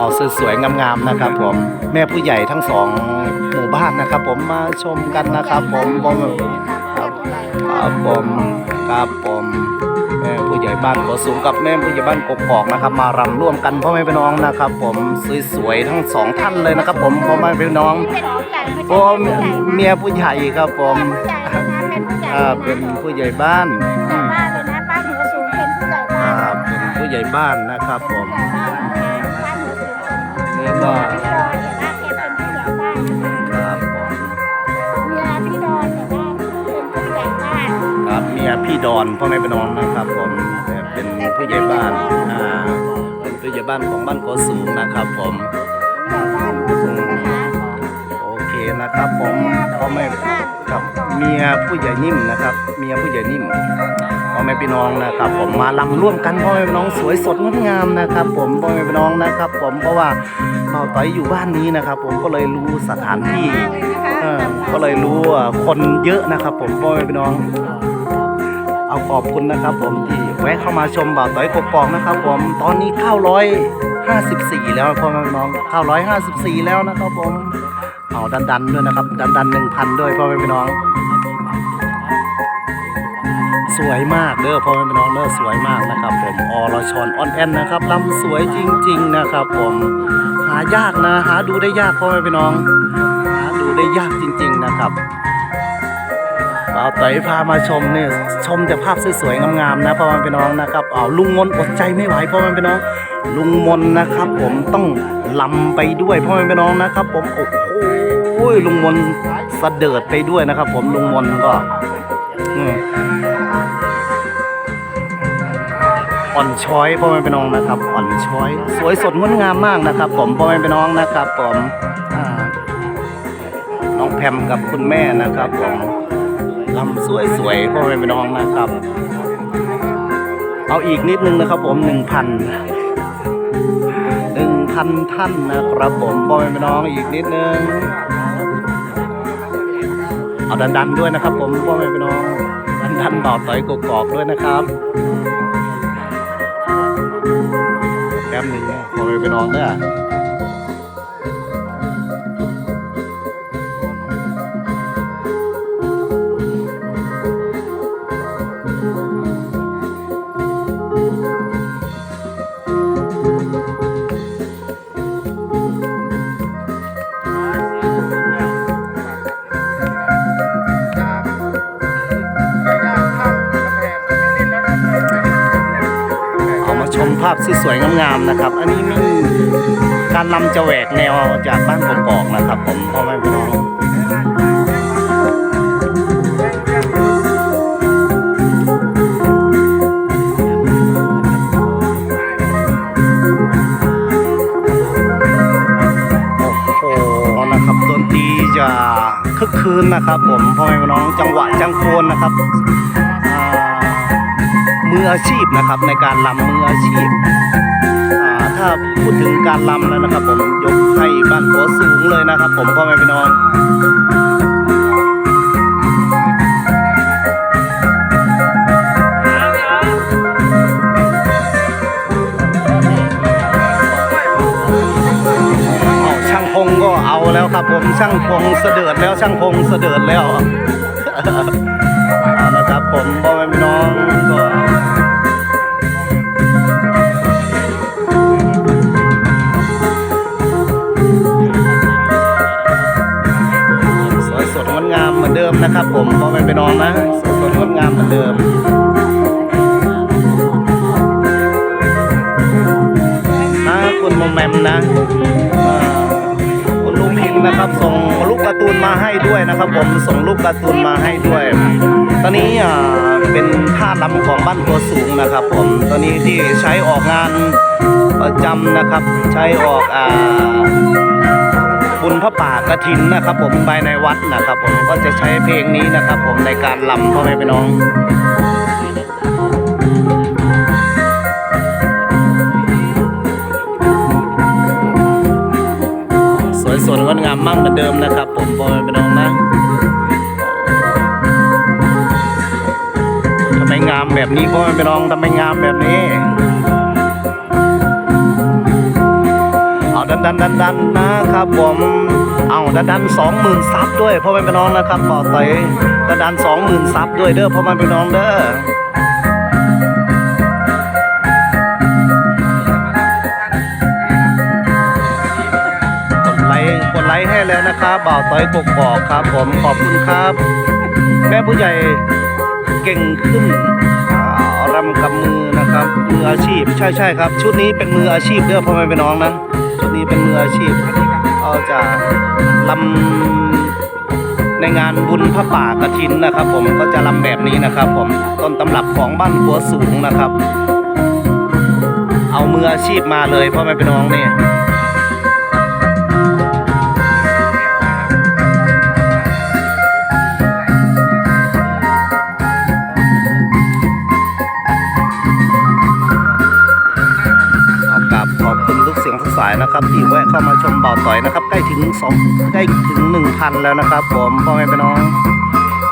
เอาสวยๆงามๆนะครับ ผมแม่ผู้ใหญ่ทั้งสองหมู่บ้านนะครับ ผมมาชมกันนะครับ ผมผมครับครับผมครับผมแม่ผู้ใหญ่บ้านโกสูงกับแม่ผู้ใหญ่บ้านกกอกนะครับ มารำร่วมกันพ่อแม่พี่น้องนะครับ ผมสวยๆทั้งสองท่านเลยนะครับ ผมพ่อแม่พี่น้องเป็นผู้ใหญ่ไม่ใช่โอ้เมียผู้ใหญ่ครับผมเป็นผู้ใหญ่นะเป็นผู้ใหญ่อ่าเป็นผู้ใหญ่บ้านอืมบ้านเลยนะบ้านหัวสูงเป็นผู้ใหญ่บ้าอ่านเป็นผู้ใหญ่บ้านนะครับผม ดอนเนี่ยนะแกเป็นผู้ใหญ่บ้านนะคะครับผมเมียพี่ดอนเนี่ยนะเป็นผู้ใหญ่บ้านครับเมียพี่ดอนพ่อแม่พี่น้องนะครับผมเป็นผู้ใหญ่บ้านอ่าเป็นผู้ใหญ่บ้านของบ้านโกสูงนะครับผมผู้ใหญ่บ้านหัวสูงนะคะโอเคนะครับผมพ่อแม่ครับ เมียผู้ใหญ่นิ่มนะครับ เมียผู้ใหญ่นิ่มพ่อแม่พี่น้องนะครับ ผมมาลำร่วมกันพ่อแม่พี่น้องสวยสดงดงามนะครับ ผมพ่อแม่พี่น้องนะครับ ผมเพราะว่าเราต่อยอยู่บ้านนี้นะครับ ผมก็เลยรู้สถานที่ก็เลยรู้คนเยอะนะครับ ผมพ่อแม่พี่น้อง เอาขอบคุณนะครับ ผมที่แวะเข้ามาชมบ่าวต้อยกบกอกนะครับ ผมตอนนี้954 แล้วพ่อแม่พี่น้อง954 แล้วนะครับผม เอาดันดันด้วยนะครับ ดันดันหนึ่งพันด้วยพ่อแม่พี่น้อง สวยมากเด้อพ่อแม่พี่น้องเด้อสวยมากนะครับ ผมอรชอนออนแอนนะครับลำสวยจริง ๆ นะครับ ผมหายากนะ หาดูได้ยากพ่อแม่พี่น้อง หาดูได้ยากจริง ๆ นะครับ เราไต่พามาชมเนี่ยชมแต่ภาพสวยๆงามๆนะพ่อแม่พี่น้องนะครับเอาลุงมนอดใจไม่ไหวพ่อแม่พี่น้อง ลุงมนนะครับ ผมต้องลำไปด้วยพ่อแม่พี่น้องนะครับ ผมโอ้โหลุงมนสะเดิดไปด้วยนะครับ ผมลุงมนก็อ่อนช้อยพ่อแม่พี่น้องนะครับ อ่อนช้อย สวยสดงดงามมากนะครับ ผมพ่อแม่พี่น้องนะครับ ผมน้องแพมกับคุณแม่นะครับผม ลำสวยๆพ่อแม่พี่น้องนะครับ เอาอีกนิดนึงนะครับ ผมหนึ่งพันหนึ่งพันท่านนะครับผมพ่อแม่พี่น้องอีกนิดนึงเอาดันๆด้วยนะครับ ผมพ่อแม่พี่น้องดันๆต่อต่อยกกอกด้วยนะครับแป๊บหนึ่งพ่อแม่พี่น้องเด้อ สวยๆงามๆนะครับ อันนี้มีการลำจะแหวกแนวจากบ้านกอกๆนะครับ ผมพ่อแม่พี่น้องโอ้โหนะครับดนตรีจะคึกคืนนะครับ ผมพ่อแม่พี่น้องจังหวะจังโคนนะครับ มืออาชีพนะครับ ในการลำมืออาชีพถ้าพูดถึงการลำแล้วนะครับ ผมยกให้บ้านหัวสูงเลยนะครับ ผมพ่อแม่พี่น้องเอาช่างพงก็เอาแล้วครับผมช่างพงเสดิร์ดแล้วช่างพงเสดิร์ดแล้วเอาละครับผมพ่อแม่พี่น้องก็ ผมพ่อแม่พี่น้องนะสวยสดงดงามเหมือนเดิมนะคุณโมแมมนะคุณลุงพินนะครับ ส่งลูกการ์ตูนมาให้ด้วยนะครับ ผมส่งลูกการ์ตูนมาให้ด้วย ตอนนี้อ่าเป็นท่าลำของบ้านตัวสูงนะครับ ผมตอนนี้ที่ใช้ออกงานประจำนะครับ ใช้ออกอ่า พระป่ากระถินนะครับ ผมภายในวัดนะครับ ผมก็จะใช้เพลงนี้นะครับ ผมในการลำพ่อแม่พี่น้องสวยสดงดงามมากเหมือนเดิมนะครับ ผมพ่อแม่พี่น้องนะทำไมงามแบบนี้พ่อแม่พี่น้องทำไมงามแบบนี้ ดันดันดันนะครับผมเอาดันดันสองหมื่นซับด้วยพ่อแม่พี่น้องนะครับบอต่อยดันดันสองหมื่นซับด้วยเด้อพ่อแม่พี่น้องเด้อกดไลค์กดไลค์ให้แล้วนะครับบ่าวต้อยกกอกครับผมขอบคุณครับ แม่ผู้ใหญ่เก่งขึ้นรำกับมือนะครับมืออาชีพใช่ใช่ครับ ชุดนี้เป็นมืออาชีพเด้อพ่อแม่พี่น้องนะ นี้เป็นมืออาชีพเขาจะลำในงานบุญพระป่ากระถินนะครับ ผมก็จะลำแบบนี้นะครับ ผมต้นตำรับของบ้านหัวสูงนะครับ เอามืออาชีพมาเลยพ่อแม่พี่น้องนี่ สายนะครับที่แวะเข้ามาชมเบาต่อยนะครับใกล้ถึงสองใกล้ถึงหนึ่งพันแล้วนะครับ ผมพ่อแม่พี่น้อง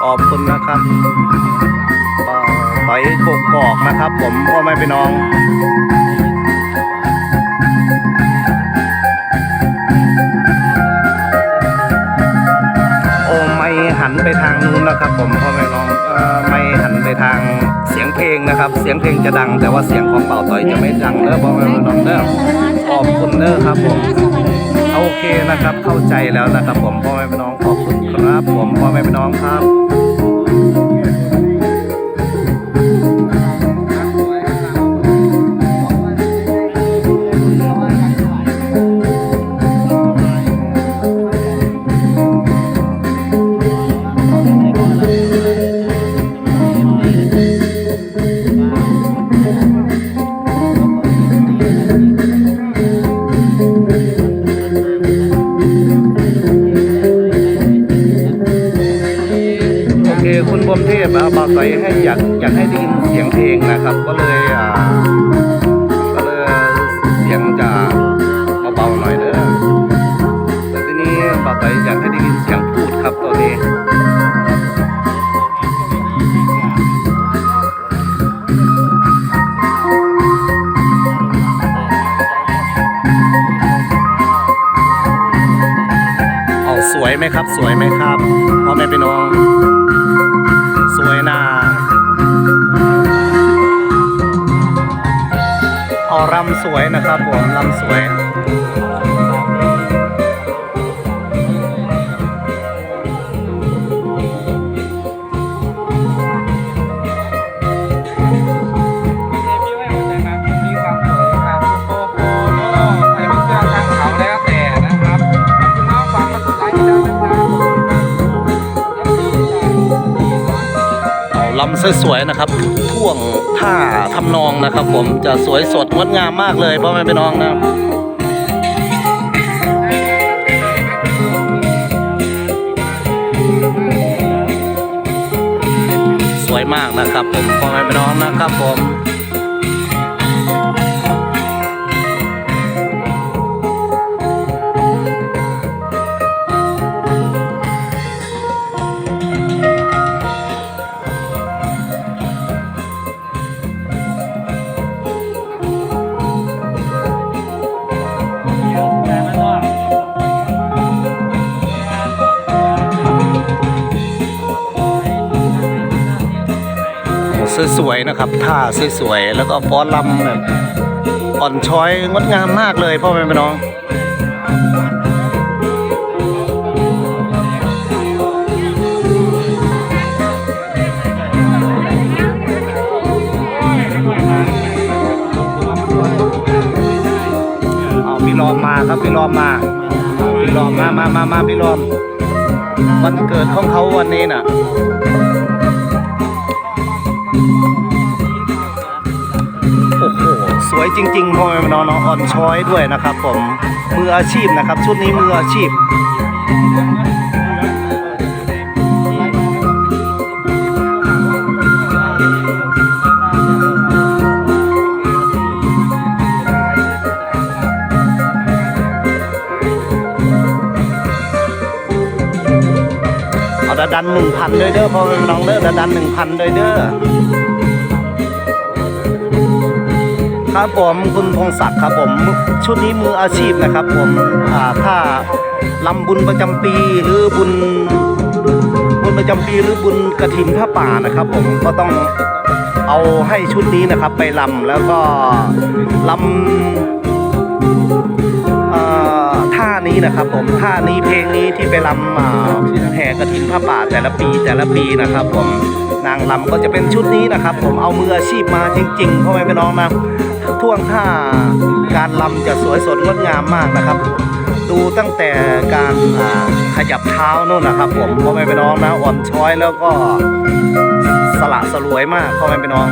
ขอบคุณนะครับเบาต่อยกกอกนะครับ ผมพ่อแม่พี่น้องโอไม่หันไปทางนู้นนะครับ ผมพ่อแม่น้องไม่หันไปทาง เสียงเพลงนะครับ เสียงเพลงจะดัง แต่ว่าเสียงของเป่าต่อยจะไม่ดังเด้อพ่อแม่น้องเด้อขอบคุณเด้อครับผมโอเคนะครับเข้าใจแล้วนะครับ ผมพ่อแม่พี่น้องขอบคุณครับ ผมพ่อแม่พี่น้องครับ เคคุณบมเทพอะบอกไปให้อยากอยากให้ได้ยินเสียงเพลงนะครับ ก็เลยอ่าก็เลยเสียงจะเบาๆหน่อยเด้อแต่ทีนี้บอกไปอยากให้ได้ยินเสียงพูดครับตอนนี้เอาสวยไหมครับ สวยไหมครับพ่อแม่พี่น้อง สวยนะเอารำสวยนะครับผมรำสวย สวยๆนะครับท่วงท่าทำนองนะครับ ผมจะสวยสดงดงามมากเลยพ่อแม่พี่น้องนะสวยมากนะครับ ผมพ่อแม่พี่น้องนะครับผม สวยๆนะครับท่าสวยๆแล้วก็ฟ้อนลำแบบอ่อนช้อยงดงามมากเลยพ่อแม่พี่น้องเอาพี่รอมมาครับพี่รอมมาพี่รอมมามามามาพี่รอมวันเกิดของเขาวันนี้น่ะ วยจริงๆพอแม่พี่น้อนองอ่อนช้อยด้วยนะครับ ผมมืออาชีพนะครับ ชุดนี้มืออาชีพเอาดาดันหนึ่งพันด้วยเด้อพอน้องเด้อดาดันหนึ่งพันด้วยเด้อ ครับผมคุณพงศักดิ์ครับผมชุดนี้มืออาชีพนะครับ ผมถ้าลำบุญประจำปีหรือบุญบุญประจำปีหรือบุญกระถินผ้าป่านะครับ ผมก็ต้องเอาให้ชุดนี้นะครับ ไปลำแล้วก็ลำท่านี้นะครับ ผมท่านี้เพลงนี้ที่ไปรำแห่กระถินผ้าป่าแต่ละปีแต่ละปีนะครับ ผมนางรำก็จะเป็นชุดนี้นะครับ ผมเอามืออาชีพมาจริงๆพ่อแม่พี่น้องนะ ท่วงท่าการรำจะสวยสดงดงามมากนะครับ ดูตั้งแต่การขยับเท้านู่นนะครับผมพ่อแม่ไปน้องนะอ่อนช้อยแล้วก็สละสลวยมากพ่อแม่ไปน้อง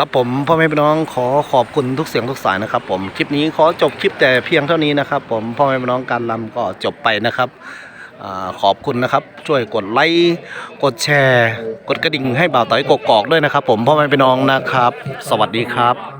ครับผมพ่อแม่พี่น้องขอขอบคุณทุกเสียงทุกสายนะครับ ผมคลิปนี้ขอจบคลิปแต่เพียงเท่านี้นะครับ ผมพ่อแม่พี่น้องการลำก็จบไปนะครับอขอบคุณนะครับ ช่วยกดไลค์กดแชร์ กดกระดิ่งให้บ่าวต่อยกกอกด้วยนะครับ ผมพ่อแม่พี่น้องนะครับ สวัสดีครับ